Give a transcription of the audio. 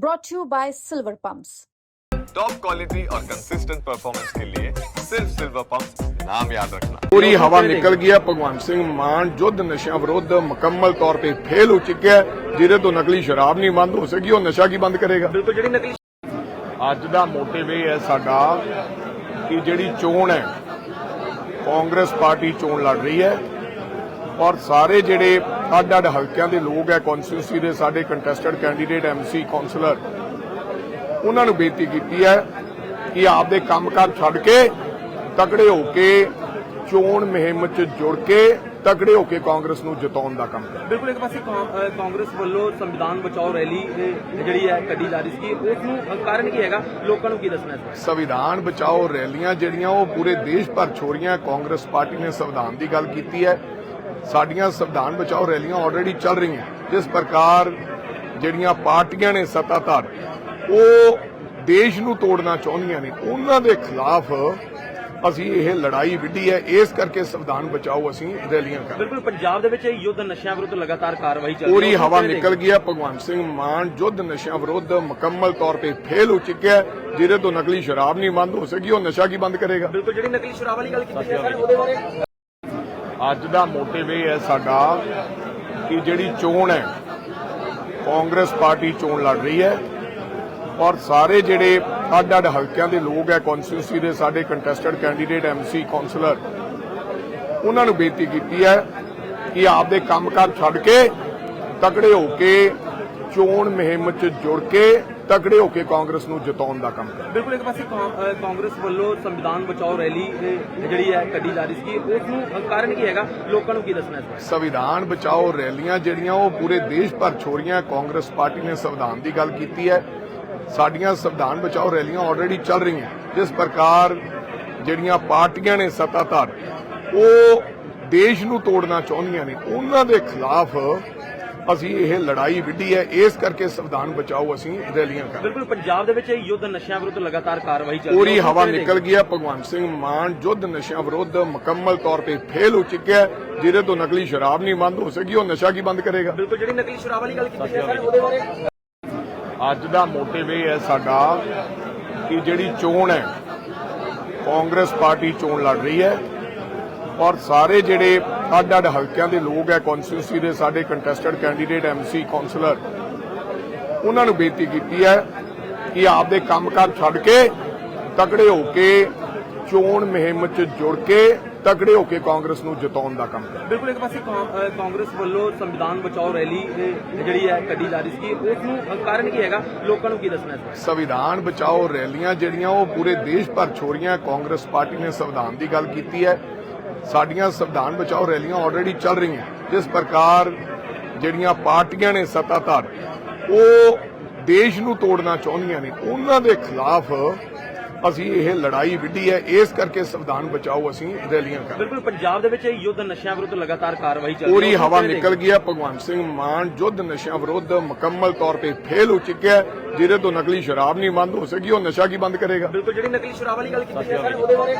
brought to you by Silver Pumps. Top quality और consistent performance के लिए सिर्फ सिल्वर पंप नाम याद रखना ਪੂਰੀ ਹਵਾ ਨਿਕਲ ਗਈ ਹੈ ਭਗਵੰਤ ਸਿੰਘ ਮਾਨ ਯੁੱਧ ਨਸ਼ਿਆਂ ਵਿਰੁੱਧ ਮੁਕੰਮਲ ਤੌਰ ਤੇ ਫੇਲ ਹੋ ਚੁੱਕਿਆ ਹੈ ਜਿਹਦੇ ਤੋਂ ਨਕਲੀ ਸ਼ਰਾਬ ਨਹੀਂ ਬੰਦ ਹੋ ਸਕੀ ਉਹ ਨਸ਼ਾ ਕੀ ਬੰਦ ਕਰੇਗਾ ਬਿਲਕੁਲ ਜਿਹੜੀ ਨਕਲੀ ਅੱਜ ਦਾ ਮੋਟਿਵ ਇਹ ਹੈ ਸਾਡਾ ਕਿ ਜਿਹੜੀ ਚੋਣ ਹੈ ਕਾਂਗਰਸ ਪਾਰਟੀ ਚੋਣ ਲੜ ਰਹੀ ਹੈ ਔਰ ਸਾਰੇ ਜਿਹੜੇ ਅੱਡ ਅੱਡ ਹਲਕਿਆਂ ਦੇ ਲੋਕ ਹੈ ਕੌਂਸਟੀਟਿਊਂਸੀ ਦੇ ਸਾਡੇ ਕੰਟੈਸਟਡ ਕੈਂਡੀਡੇਟ ਐਮਸੀ ਕਾਉਂਸਲਰ ਉਹਨਾਂ ਨੂੰ ਬੇਨਤੀ ਕੀਤੀ ਹੈ ਕਿ ਆਪਦੇ ਕੰਮਕਾਰ ਛੱਡ ਕੇ ਤਕੜੇ ਹੋ ਕੇ ਚੋਣ ਮੁਹਿੰਮ 'ਚ ਜੁੜ ਕੇ ਤਕੜੇ ਹੋ ਕੇ ਕਾਂਗਰਸ ਨੂੰ ਜਿਤਾਉਣ ਦਾ ਕੰਮ ਕਰੋ। ਬਿਲਕੁਲ ਇੱਕ ਪਾਸੇ ਕਾਂਗਰਸ ਵੱਲੋਂ ਸੰਵਿਧਾਨ ਬਚਾਓ ਰੈਲੀ ਜਿਹੜੀ ਹੈ ਕੱਢੀ ਜਾ ਰਹੀ ਸੀ। ਉਸ ਨੂੰ ਕਾਰਨ ਕੀ ਹੈਗਾ? ਲੋਕਾਂ ਨੂੰ ਕੀ ਦੱਸਣਾ ਹੈ ਸੰਵਿਧਾਨ ਬਚਾਓ ਰੈਲੀਆਂ ਜਿਹੜੀਆਂ ਉਹ ਪੂਰੇ ਦੇਸ਼ ਭਰ ਰਹੀਆਂ। ਕਾਂਗਰਸ ਪਾਰਟੀ ਨੇ ਸੰਵਿਧਾਨ ਦੀ ਗੱਲ ਕੀਤੀ ਹੈ। ਸਾਡੀਆਂ ਸੰਵਿਧਾਨ ਬਚਾਓ ਰੈਲੀਆਂ ਆਲਰੇਡੀ ਚੱਲ ਰਹੀਆਂ। ਜਿਸ ਪ੍ਰਕਾਰ ਜਿਹੜੀਆਂ ਪਾਰਟੀਆਂ ਨੇ ਸੱਤਾਧਾਰ ਉਹ ਦੇਸ਼ ਨੂੰ ਤੋੜਨਾ ਚਾਹੁੰਦੀਆਂ ਨੇ। ਉਹਨਾਂ ਦੇ ਖਿਲਾਫ ਅਸੀਂ ਇਹ ਲੜਾਈ ਵਿੱਢੀ ਹੈ। ਇਸ ਕਰਕੇ ਸੰਵਿਧਾਨ ਬਚਾਓ ਅਸੀਂ ਰੈਲੀਆਂ ਕਰ। ਬਿਲਕੁਲ ਪੰਜਾਬ ਦੇ ਵਿੱਚ ਇਹ ਯੁੱਧ ਨਸ਼ਿਆਂ ਵਿਰੁੱਧ ਲਗਾਤਾਰ ਕਾਰਵਾਈ ਚੱਲ ਰਹੀ ਹੈ। ਪੂਰੀ ਹਵਾ ਨਿਕਲ ਗਈ ਹੈ। ਭਗਵੰਤ ਸਿੰਘ ਮਾਨ ਯੁੱਧ ਨਸ਼ਿਆਂ ਵਿਰੁੱਧ ਮੁਕੰਮਲ ਤੌਰ ਤੇ ਫੇਲ ਹੋ ਚੁੱਕਿਆ ਹੈ। ਜਿਹਦੇ ਤੋਂ ਨਕਲੀ ਸ਼ਰਾਬ ਨਹੀਂ ਬੰਦ ਹੋ ਸਕੀ ਉਹ ਨਸ਼ਾ ਕੀ ਬੰਦ ਕਰੇਗਾ? ਬਿਲਕੁਲ ਜਿਹੜੀ ਨਕਲੀ ਸ਼ਰਾਬ ਵਾਲੀ ਗੱਲ ਕੀਤੀ ਹੈ ਸਰ ਉਹਦੇ ਬਾਰੇ ਅੱਜ ਦਾ ਮੋਟਿਵ ਇਹ ਹੈ ਸਾਡਾ ਕਿ ਜਿਹੜੀ ਚੋਣ ਹੈ, ਕਾਂਗਰਸ ਪਾਰਟੀ ਚੋਣ ਲੜ ਰਹੀ ਹੈ ਔਰ ਸਾਰੇ ਜਿਹੜੇ ਅੱਡ ਅੱਡ ਹਲਕਿਆਂ ਦੇ ਲੋਕ ਹੈ ਕੌਂਸਟੀਟਿਊਂਸੀ ਦੇ ਸਾਡੇ ਕੰਟੈਸਟਡ ਕੈਂਡੀਡੇਟ ਐਮਸੀ ਕਾਉਂਸਲਰ ਉਹਨਾਂ ਨੂੰ ਬੇਨਤੀ ਕੀਤੀ ਹੈ ਕਿ ਆਪਦੇ ਕੰਮਕਾਰ ਛੱਡ ਕੇ ਤਕੜੇ ਹੋ ਕੇ ਚੋਣ ਮੁਹਿੰਮ 'ਚ ਜੁੜ ਕੇ ਤਕੜੇ ਹੋ ਕੇ ਕਾਂਗਰਸ ਨੂੰ ਜਿਤਾਉਣ ਦਾ ਕੰਮ ਕਰੋ ਬਿਲਕੁਲ ਇੱਕ ਪਾਸੇ ਕਾਂਗਰਸ ਵੱਲੋਂ ਸੰਵਿਧਾਨ ਬਚਾਓ ਰੈਲੀ ਜਿਹੜੀ ਹੈ ਕੱਢੀ ਜਾ ਰਹੀ ਸੀ ਉਸ ਨੂੰ ਕਾਰਨ ਕੀ ਹੈਗਾ? ਲੋਕਾਂ ਨੂੰ ਕੀ ਦੱਸਣਾ ਹੈ ਸੰਵਿਧਾਨ ਬਚਾਓ ਰੈਲੀਆਂ ਜਿਹੜੀਆਂ ਉਹ ਪੂਰੇ ਦੇਸ਼ ਭਰ ਰਹੀਆਂ। ਕਾਂਗਰਸ ਪਾਰਟੀ ਨੇ ਸੰਵਿਧਾਨ ਦੀ ਗੱਲ ਕੀਤੀ ਹੈ। ਸਾਡੀਆਂ ਸੰਵਿਧਾਨ ਬਚਾਓ ਰੈਲੀਆਂ ਆਲਰੇਡੀ ਚੱਲ ਰਹੀਆਂ। ਜਿਸ ਪ੍ਰਕਾਰ ਜਿਹੜੀਆਂ ਪਾਰਟੀਆਂ ਨੇ ਸੱਤਾਧਾਰ ਉਹ ਦੇਸ਼ ਨੂੰ ਤੋੜਨਾ ਚਾਹੁੰਦੀਆਂ ਨੇ। ਉਹਨਾਂ ਦੇ ਖਿਲਾਫ ਅਸੀਂ ਇਹ ਲੜਾਈ ਵਿੱਢੀ ਹੈ ਇਸ ਕਰਕੇ ਸੰਵਿਧਾਨ ਬਚਾਓ ਅਸੀਂ ਰੈਲੀਆਂ ਕਰ। ਬਿਲਕੁਲ ਪੰਜਾਬ ਦੇ ਵਿੱਚ ਇਹ ਯੁੱਧ ਨਸ਼ਿਆਂ ਵਿਰੁੱਧ ਲਗਾਤਾਰ ਕਾਰਵਾਈ ਚੱਲ ਰਹੀ ਹੈ। ਪੂਰੀ ਹਵਾ ਨਿਕਲ ਗਈ ਹੈ ਭਗਵੰਤ ਸਿੰਘ ਮਾਨ ਯੁੱਧ ਨਸ਼ਿਆਂ ਵਿਰੁੱਧ ਮੁਕੰਮਲ ਤੌਰ ਤੇ ਫੇਲ ਹੋ ਚੁੱਕਿਆ ਜਿਹਦੇ ਤੋਂ ਨਕਲੀ ਸ਼ਰਾਬ ਨਹੀਂ ਬੰਦ ਹੋ ਸਕੀ ਉਹ ਨਸ਼ਾ ਕੀ ਬੰਦ ਕਰੇਗਾ? ਬਿਲਕੁਲ ਜਿਹੜੀ ਨਕਲੀ ਸ਼ਰਾਬ ਵਾਲੀ ਗੱਲ ਕੀਤੀ ਹੈ ਸਰ ਉਹਦੇ ਬਾਰੇ? ਅੱਜ ਦਾ ਮੋਟਿਵ ਇਹ ਹੈ ਸਾਡਾ ਕਿ ਜਿਹੜੀ ਚੋਣ ਹੈ ਕਾਂਗਰਸ ਪਾਰਟੀ ਚੋਣ ਲੜ ਰਹੀ ਹੈ ਔਰ ਸਾਰੇ ਜਿਹੜੇ ਅੱਡ ਅੱਡ ਹਲਕਿਆਂ ਦੇ ਲੋਕ ਹੈ ਕੌਂਸਟੀਟਿਊਂਸੀ ਦੇ ਸਾਡੇ ਕੰਟੈਸਟਡ ਕੈਂਡੀਡੇਟ ਐਮਸੀ ਕਾਉਂਸਲਰ ਉਹਨਾਂ ਨੂੰ ਬੇਨਤੀ ਕੀਤੀ ਹੈ ਕਿ ਆਪਦੇ ਕੰਮਕਾਰ ਛੱਡ ਕੇ ਤਕੜੇ ਹੋ ਕੇ ਚੋਣ ਮੁਹਿੰਮ 'ਚ ਜੁੜ ਕੇ ਤਕੜੇ ਹੋ ਕੇ ਕਾਂਗਰਸ ਨੂੰ ਜਿਤਾਉਣ ਦਾ ਕੰਮ ਕਰੋ। ਬਿਲਕੁਲ ਇੱਕ ਪਾਸੇ ਕਾਂਗਰਸ ਵੱਲੋਂ ਸੰਵਿਧਾਨ ਬਚਾਓ ਰੈਲੀ ਜਿਹੜੀ ਹੈ ਕੱਢੀ ਜਾ ਰਹੀ ਸੀ। ਉਸ ਨੂੰ ਕਾਰਨ ਕੀ ਹੈਗਾ? ਲੋਕਾਂ ਨੂੰ ਕੀ ਦੱਸਣਾ ਹੈ ਸੰਵਿਧਾਨ ਬਚਾਓ ਰੈਲੀਆਂ ਜਿਹੜੀਆਂ ਉਹ ਪੂਰੇ ਦੇਸ਼ ਭਰ ਰਹੀਆਂ। ਕਾਂਗਰਸ ਪਾਰਟੀ ਨੇ ਸੰਵਿਧਾਨ ਦੀ ਗੱਲ ਕੀਤੀ ਹੈ। ਸਾਡੀਆਂ ਸੰਵਿਧਾਨ ਬਚਾਓ ਰੈਲੀਆਂ ਆਲਰੇਡੀ ਚੱਲ ਰਹੀਆਂ। ਜਿਸ ਪ੍ਰਕਾਰ ਜਿਹੜੀਆਂ ਪਾਰਟੀਆਂ ਨੇ ਸੱਤਾਧਾਰ ਉਹ ਦੇਸ਼ ਨੂੰ ਤੋੜਨਾ ਚਾਹੁੰਦੀਆਂ ਨੇ। ਉਹਨਾਂ ਦੇ ਖਿਲਾਫ ਅਸੀਂ ਇਹ ਲੜਾਈ ਵਿੱਢੀ ਹੈ। ਇਸ ਕਰਕੇ ਸੰਵਿਧਾਨ ਬਚਾਓ ਅਸੀਂ ਰੈਲੀਆਂ ਕਰ। ਬਿਲਕੁਲ ਪੰਜਾਬ ਦੇ ਵਿੱਚ ਇਹ ਯੁੱਧ ਨਸ਼ਿਆਂ ਵਿਰੁੱਧ ਲਗਾਤਾਰ ਕਾਰਵਾਈ ਚੱਲ ਰਹੀ ਹੈ। ਪੂਰੀ ਹਵਾ ਨਿਕਲ ਗਈ ਹੈ। ਭਗਵੰਤ ਸਿੰਘ ਮਾਨ ਯੁੱਧ ਨਸ਼ਿਆਂ ਵਿਰੁੱਧ ਮੁਕੰਮਲ ਤੌਰ ਤੇ ਫੇਲ ਹੋ ਚੁੱਕਿਆ ਹੈ। ਜਿਹਦੇ ਤੋਂ ਨਕਲੀ ਸ਼ਰਾਬ ਨਹੀਂ ਬੰਦ ਹੋ ਸਕੀ ਉਹ ਨਸ਼ਾ ਕੀ ਬੰਦ ਕਰੇਗਾ? ਬਿਲਕੁਲ ਜਿਹੜੀ ਨਕਲੀ ਸ਼ਰਾਬ ਵਾਲੀ ਗੱਲ ਕੀਤੀ ਹੈ ਸਰ ਉਹਦੇ ਬਾਰੇ